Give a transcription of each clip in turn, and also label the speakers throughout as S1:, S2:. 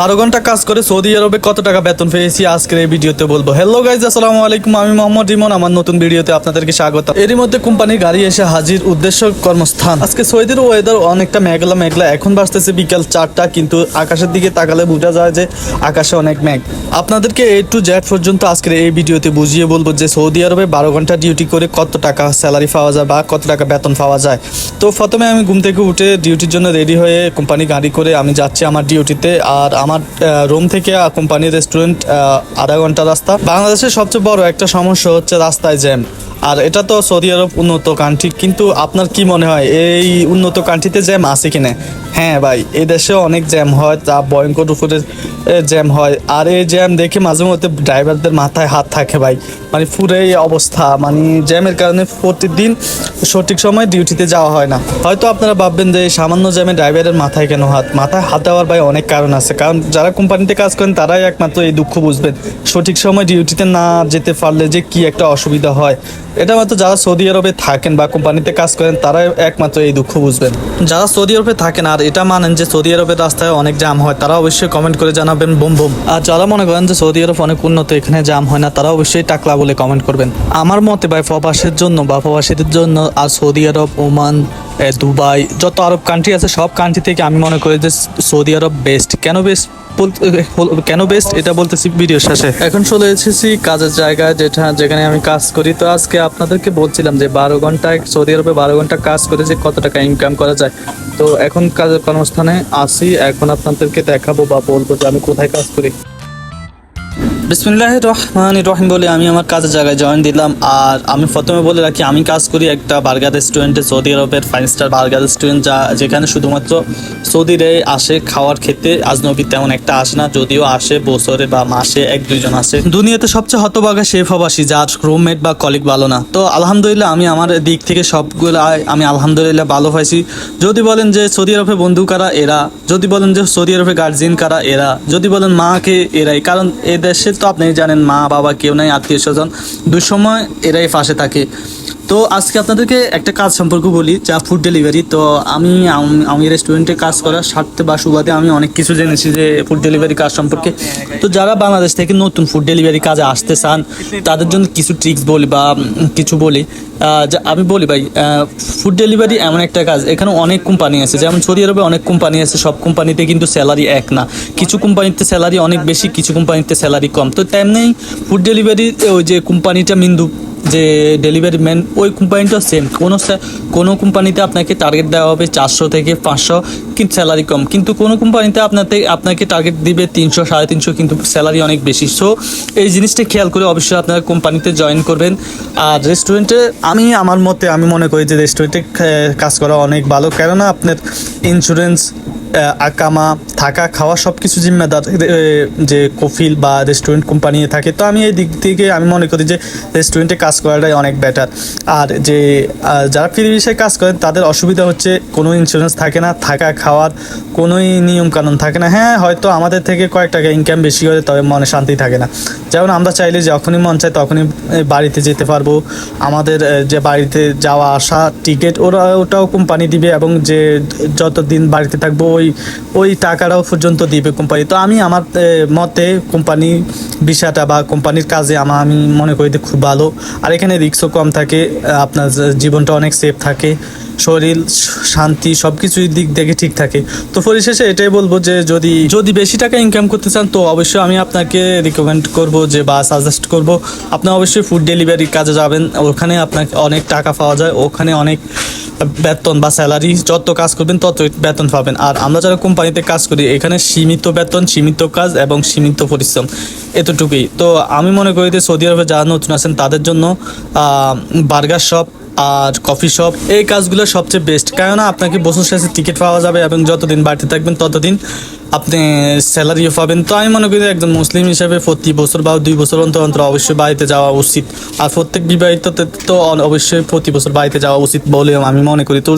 S1: বারো ঘণ্টা কাজ করে সৌদি আরবে কত টাকা বেতন পেয়েছি আজকের এই ভিডিওতে বলব। হ্যালো গাইজ আসসালামু আলাইকুম, আমি মোহাম্মদ রিমন, আমার নতুন ভিডিওতে আপনাদেরকে স্বাগত। এরই মধ্যে কোম্পানির গাড়ি এসে হাজির উদ্দেশ্য কর্মস্থান। আজকে সৌদির ওয়েদার অনেকটা মেঘলা মেঘলা, এখন বাজতেছে বিকাল চারটা, কিন্তু আকাশের দিকে তাকালে বোঝা যায় যে আকাশে অনেক মেঘ। আপনাদেরকে এ টু জেড পর্যন্ত আজকের এই ভিডিওতে বুঝিয়ে বলব যে সৌদি আরবে বারো ঘণ্টা ডিউটি করে কত টাকা স্যালারি পাওয়া যায় বা কত টাকা বেতন পাওয়া যায়। তো প্রথমে আমি ঘুম থেকে উঠে ডিউটির জন্য রেডি হয়ে কোম্পানি গাড়ি করে আমি যাচ্ছি আমার ডিউটিতে আর আমার রুম থেকে কোম্পানির রেস্টুরেন্ট আধা ঘণ্টা রাস্তা। বাংলাদেশের সবচেয়ে বড় একটা সমস্যা হচ্ছে রাস্তায় জ্যাম। আর এটা তো সৌদি আরব উন্নত কান্ট্রি কিন্তু আপনার কি মনে হয়, এই উন্নত কান্ট্রিতে জ্যাম আছে কিনা? হ্যাঁ ভাই, এই দেশে অনেক জ্যাম হয়, তা ভয়ঙ্কর উপরে জ্যাম হয়। আর এই জ্যাম দেখে মাঝে মধ্যে ড্রাইভারদের মাথায় হাত থাকে ভাই। মানে পুরোই অবস্থা মানে জ্যামের কারণে প্রতিদিন সঠিক সময় ডিউটিতে যাওয়া হয় না। হয়তো আপনারা ভাববেন যে সামান্য জ্যামে ড্রাইভারের মাথায় কেন হাত? মাথায় হাত দেওয়ার ভাই অনেক কারণ আছে। কারণ যারা কোম্পানিতে কাজ করেন, তারাই একমাত্র এই দুঃখ বুঝবেন। সঠিক সময় ডিউটিতে না যেতে পারলে যে কি একটা অসুবিধা হয়। এটা মাত্র যারা সৌদি আরবে থাকেন বা কোম্পানিতে কাজ করেন, তারাই একমাত্র এই দুঃখ বুঝবেন। যারা সৌদি আরবে থাকেন আর এটা মানেন যে সৌদি আরবের রাস্তায় অনেক জাম হয়, তারা অবশ্যই কমেন্ট করে জানাবেন, বুম বুম। আর যারা মনে করেন যে সৌদি আরব অনেক উন্নত, এখানে জাম হয় না, তারা অবশ্যই টাকলা বলে কমেন্ট করবেন। আমার মতে ভাই, প্রবাসের জন্য বা প্রবাসীদের জন্য আর সৌদি আরব, ওমান দুবাই, যত আরব কান্ট্রি আছে, সব কান্ট্রি থেকে আমি মনে করি যে সৌদি আরব বেস্ট কেন বেস্ট কেন বেস্ট এটা বলতেছি ভিডিও শেষে। এখন চলে এসেছি কাজের জায়গায়, যেটা, যেখানে আমি কাজ করি। তো আজকে আপনাদেরকে বলছিলাম যে বারো ঘন্টায়, সৌদি আরবে বারো ঘণ্টা কাজ করে যে কত টাকা ইনকাম করা যায়। তো এখন কাজের কর্মস্থানে আসি এখন আপনাদেরকে দেখাবো বা বলব যে আমি কোথায় কাজ করি। বিসমিল্লাহ রহমান রহিম বলে আমি আমার কাজের জায়গায় জয়েন দিলাম। আর আমি প্রথমে বলে রাখি, আমি কাজ করি একটা বার্গার রেস্টুরেন্টে সৌদি আরবের ফাইভ স্টার বার্গার রেস্টুরেন্ট যা যেখানে শুধুমাত্র সৌদিরে আসে খাওয়ার খেতে আজনবী তেমন একটা আসে না, যদিও আসে, বছরে বা মাসে এক দুইজন আসে। দুনিয়াতে সবচেয়ে হতভাগা সে প্রবাসী যার রুমমেট বা কলিগ ভালো না। তো আলহামদুলিল্লাহ, আমি আমার দিক থেকে সবগুলো আমি আলহামদুলিল্লাহ ভালো পাইছি যদি বলেন যে সৌদি আরবে বন্ধু কারা, এরা। যদি বলেন যে সৌদি আরবে গার্জিয়ান কারা, এরা। যদি বলেন মাকে, এরাই। কারণ এ দেশে তো আপনি জানেন মা বাবা কেউ নাই আত্মীয় স্বজন। দুঃসময় এরাই ফাঁসে থাকে। তো আজকে আপনাদেরকে একটা কাজ সম্পর্কে বলি, যা ফুড ডেলিভারি তো আমি আমি রেস্টুরেন্টে কাজ করার স্বার্থে বা সুবাদে আমি অনেক কিছু জেনেছি যে ফুড ডেলিভারি কাজ সম্পর্কে। তো যারা বাংলাদেশ থেকে নতুন ফুড ডেলিভারি কাজে আসতে চান, তাদের জন্য কিছু ট্রিক্স বলি বা কিছু বলি। যা- আমি বলি ভাই ফুড ডেলিভারি এমন একটা কাজ, এখানে অনেক কোম্পানি আছে। যেমন সৌদি আরবে অনেক কোম্পানি আছে, সব কোম্পানিতে কিন্তু স্যালারি এক না। কিছু কোম্পানিতে স্যালারি অনেক বেশি, কিছু কোম্পানিতে স্যালারি কম। তো তেমনি ফুড ডেলিভারি ওই যে কোম্পানিটা মিন্দু যে ডেলিভারি ম্যান ওই কোম্পানিটা সেম কোনো কোনো কোম্পানিতে আপনাকে টার্গেট দেওয়া হবে চারশো থেকে পাঁচশো, কিন্তু স্যালারি কম। কিন্তু কোনো কোম্পানিতে আপনাতে আপনাকে টার্গেট দিবে তিনশো, সাড়ে তিনশো, কিন্তু স্যালারি অনেক বেশি। সো এই জিনিসটা খেয়াল করে অবশ্যই আপনারা কোম্পানিতে জয়েন করবেন। আর রেস্টুরেন্টে আমি আমার মতে, আমি মনে করি যে রেস্টুরেন্টে কাজ করা অনেক ভালো। কেননা আপনার ইন্স্যুরেন্স আকামা, থাকা, খাওয়া সব কিছু জিম্মেদার যে কফিল বা রেস্টুরেন্ট কোম্পানি থাকে। তো আমি এই দিক থেকে আমি মনে করি যে রেস্টুরেন্টে কাজ করাটাই অনেক বেটার আর যে যারা ফ্রি বিষয়ে কাজ করেন, তাদের অসুবিধা হচ্ছে কোনো ইন্স্যুরেন্স থাকে না, থাকা, খাওয়ার কোনোই নিয়ম কানুন থাকে না। হ্যাঁ হয়তো আমাদের থেকে কয়েক টাকা ইনকাম বেশি হলে তবে মনে শান্তি থাকে না। যেমন আমরা চাইলে যখনই মন চায় তখনই বাড়িতে যেতে পারব। আমাদের যে বাড়িতে যাওয়া, আসা টিকিট ওরা, ওটাও কোম্পানি দিবে এবং যে যত দিন বাড়িতে থাকব ওই ওই টাকাটাও পর্যন্ত দিবে কোম্পানি তো আমি আমার মতে কোম্পানি বিষয়টা বা কোম্পানির কাজে আমার, আমি মনে করি খুব ভালো। আর এখানে রিক্সও কম থাকে, আপনার জীবনটা অনেক সেফ থাকে, শরীর শান্তি সব কিছুই দিক থেকে ঠিক থাকে। তো পরিশেষে এটাই বলব যে যদি যদি বেশি টাকা ইনকাম করতে চান, তো অবশ্যই আমি আপনাকে রিকমেন্ড করব যে বা সাজেস্ট করব। আপনি অবশ্যই ফুড ডেলিভারি কাজে যাবেন, ওখানে আপনাকে অনেক টাকা পাওয়া যায়, ওখানে অনেক বেতন বা স্যালারি যত কাজ করবেন তত বেতন পাবেন। আর আমরা যারা কোম্পানিতে কাজ করি, এখানে সীমিত বেতন, সীমিত কাজ এবং সীমিত পরিশ্রম এতটুকুই। তো আমি মনে করি যে সৌদি আরবে যারা নতুন আছেন, তাদের জন্য বার্গার শপ আর কফি শপ এই কাজগুলো সবচেয়ে বেস্ট কেননা আপনাকে বছর শেষে টিকিট পাওয়া যাবে এবং যতদিন বাড়িতে থাকবেন ততদিন আপনি স্যালারিও পাবেন। তো আমি মনে করি একজন মুসলিম হিসেবে প্রতি বছর বা দুই বছর অন্তর অন্তর অবশ্যই বাড়িতে যাওয়া উচিত। আর প্রত্যেক বিবাহিত তো অবশ্যই প্রতি বছর বাড়িতে যাওয়া উচিত বলে আমি মনে করি। তো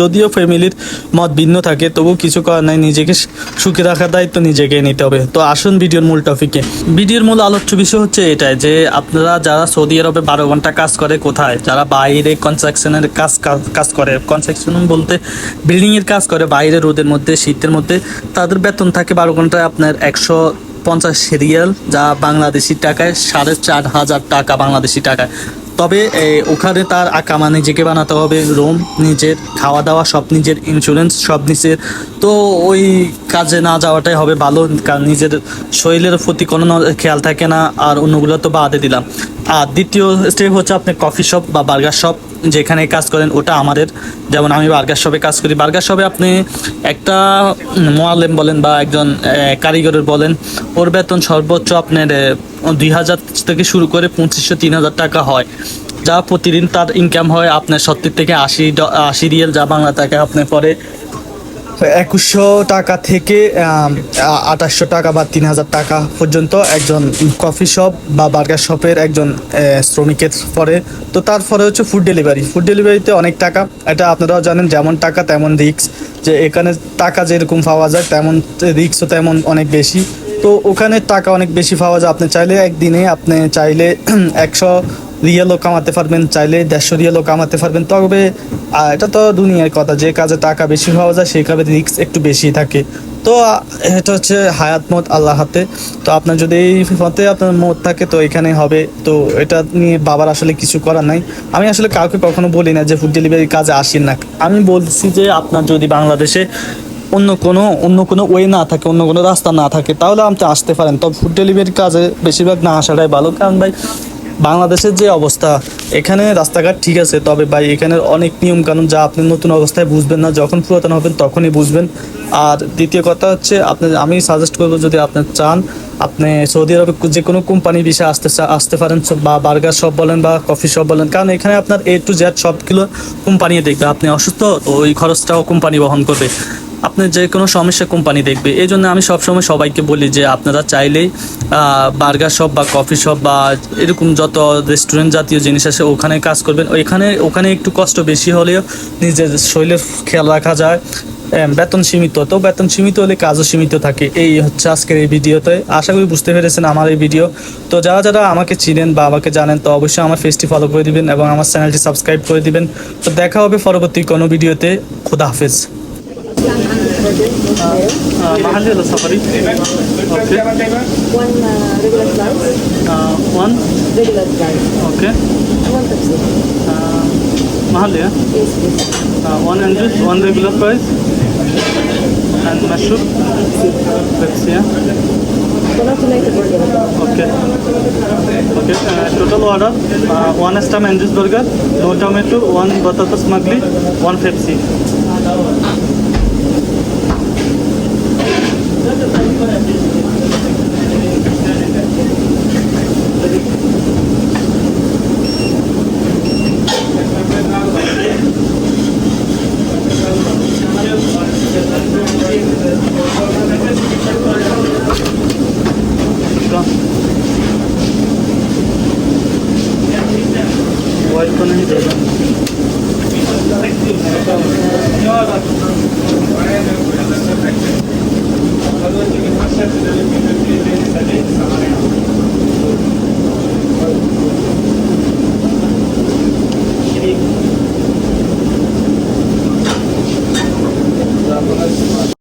S1: যদিও ফ্যামিলির মত ভিন্ন থাকে তবু কিছু করার নাই, নিজেকে সুখে রাখার দায়িত্ব নিজেকে নিতে হবে। তো আসুন ভিডিওর মূল টপিকে ভিডিওর মূল আলোচ্য বিষয় হচ্ছে এটাই যে আপনারা যারা সৌদি আরবে বারো ঘণ্টা কাজ করে কোথায়, যারা বাইরে কনস্ট্রাকশনের কাজ কাজ- করে। কনস্ট্রাকশন বলতে বিল্ডিংয়ের কাজ করে, বাইরে রোদের মধ্যে, শীতের মধ্যে। তাদের বেতন থাকে বারো ঘন্টায় আপনার একশো পঞ্চাশ রিয়াল, যা বাংলাদেশি টাকায় সাড়ে চার হাজার টাকা বাংলাদেশি টাকায়। তবে ওখানে তার আকামা নিজেকে বানাতে হবে, রুম, নিজের খাওয়া দাওয়া সব নিজের ইন্স্যুরেন্স সব নিজের। তো ওই কাজে না যাওয়াটাই হবে ভালো, কারণ নিজের শরীরের প্রতি কোনো খেয়াল থাকে না, আর অন্যগুলো তো বাদে দিলাম। আর দ্বিতীয় স্টেপ হচ্ছে আপনি কফি শপ বা বার্গার শপ যেখানে কাজ করেন, ওটা আমাদের। যেমন আমি বার্গার শপে কাজ করি। বার্গার শপে আপনি একটা মোয়ালেম বলেন বা একজন কারিগরের বলেন, ওর বেতন সর্বোচ্চ আপনার দুই হাজার থেকে শুরু করে পঁচিশশো তিন হাজার টাকা হয়। যা প্রতিদিন তার ইনকাম হয় আপনার সত্তর থেকে আশি আশি রিয়েল, যা বাংলা টাকা আপনার পরে একুশশো টাকা থেকে আঠাশশো টাকা বা তিন হাজার টাকা পর্যন্ত একজন কফি শপ বা বার্গার শপের একজন শ্রমিকের পরে। তো তারপরে হচ্ছে ফুড ডেলিভারি ফুড ডেলিভারিতে অনেক টাকা। এটা আপনারাও জানেন, যেমন টাকা তেমন রিক্স যে এখানে টাকা যেরকম পাওয়া যায়, তেমন রিক্সও তেমন অনেক বেশি। তো ওখানে টাকা অনেক বেশি পাওয়া যায়। আপনি চাইলে একদিনে আপনি চাইলে একশো রিয়েলও কামাতে পারবেন, চাইলে দেড়শো রিয়েলও কামাতে পারবেন। তবে এটা তো দুনিয়ার কথা, যে কাজে টাকা বেশি পাওয়া যায়, সেই কাজে রিস্ক একটু বেশি থাকে। তো এটা হচ্ছে হায়াত মত আল্লাহ হাতে। তো আপনার যদি এই পথে আপনার মত থাকে, তো এখানে হবে। তো এটা নিয়ে বাবার আসলে কিছু করার নাই। আমি আসলে কাউকে কখনো বলি না যে ফুড ডেলিভারি কাজে আসেন না। আমি বলছি যে, আপনার যদি বাংলাদেশে অন্য কোনো অন্য কোনো ওয়ে না থাকে, অন্য কোনো রাস্তা না থাকে, তাহলে আপনি আসতে পারেন। তবে ফুড ডেলিভারি কাজে বেশিরভাগ না আসাটাই ভালো। কারণ ভাই বাংলাদেশের যে অবস্থা, এখানে রাস্তাঘাট ঠিক আছে, তবে ভাই এখানে অনেক নিয়ম কানুন যা আপনি নতুন অবস্থায় বুঝবেন না, যখন পুরাতন হবেন তখনই বুঝবেন। আর দ্বিতীয় কথা হচ্ছে, আপনি, আমি সাজেস্ট করব যদি আপনি চান, আপনি সৌদি আরবে যে কোনো কোম্পানি বিষয়ে আসতে আসতে পারেন বা বার্গার শপ বলেন বা কফি শপ বলেন, কারণ এখানে আপনার এ টু জেড সবগুলো কোম্পানি দেখবে। আপনি অসুস্থ, তো ওই খরচটাও কোম্পানি বহন করবে। আপনি যে কোনো সমস্যা কোম্পানি দেখবে। এই জন্য আমি সবসময় সবাইকে বলি যে, আপনারা চাইলেই বার্গার শপ বা কফি শপ বা এরকম যত রেস্টুরেন্ট জাতীয় জিনিস আছে, ওখানে কাজ করবেন। ওইখানে, ওখানে একটু কষ্ট বেশি হলেও নিজের শরীরের খেয়াল রাখা যায়। বেতন সীমিত। তো বেতন সীমিত হলে কাজও সীমিত থাকে। এই হচ্ছে আজকের এই ভিডিওতে। আশা করি বুঝতে পেরেছেন আমার এই ভিডিও। তো যারা যারা আমাকে চিনেন বা আমাকে জানেন, তো অবশ্যই আমার ফেসটি ফলো করে দিবেন এবং আমার চ্যানেলটি সাবস্ক্রাইব করে দিবেন। তো দেখা হবে পরবর্তী কোনো ভিডিওতে। খুদা হাফেজ। mahal nila safari? Okay.
S2: One uh, regular flight.
S1: Uh, one?
S2: Regular flight.
S1: Okay.
S2: And one taxi.
S1: Uh, mahal yeah?
S2: Yes, yes.
S1: Uh, one hundred, one regular price. And mashroom? Pepsi. yeah? Okay. Okay. Uh, total order uh, one stem and burger, no tomato, one batata smugly, one Pepsi. White तो नहीं देगा